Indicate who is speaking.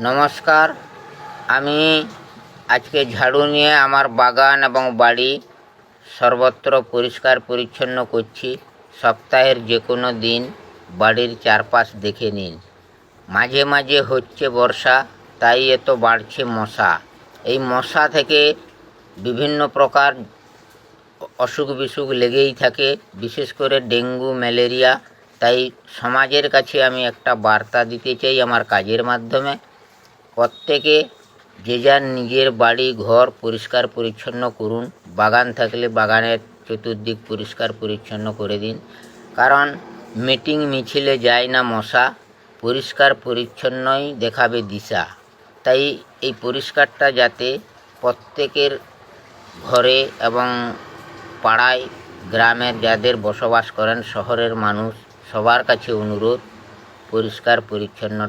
Speaker 1: নমস্কার। আমি আজকে ঝাড়ু নিয়ে আমার বাগান এবং বাড়ি সর্বত্র পরিষ্কার পরিচ্ছন্ন করছি। সপ্তাহের যে কোনো দিন বাড়ির চারপাশ দেখে নিন। মাঝে মাঝে হচ্ছে বর্ষা, তাই এত বাড়ছে মশা। এই মশা থেকে বিভিন্ন প্রকার অসুখ বিসুখ লেগেই থাকে, বিশেষ করে ডেঙ্গু, ম্যালেরিয়া। তাই সমাজের কাছে আমি একটা বার্তা দিতে চাই আমার কাজের মাধ্যমে। প্রত্যেকে যে যার নিজের বাড়ি, ঘর পরিষ্কার পরিচ্ছন্ন করুন। বাগান থাকলে বাগানের চতুর্দিক পরিষ্কার পরিচ্ছন্ন করে দিন। কারণ মিটিং মিছিলে যায় না মশা, পরিষ্কার পরিচ্ছন্নই দেখাবে দিশা। তাই এই পরিষ্কারটা যাতে প্রত্যেকের ঘরে এবং পাড়ায় গ্রামের যাদের বসবাস করেন শহরের মানুষ, সবার কাছে অনুরোধ, পরিষ্কার পরিচ্ছন্ন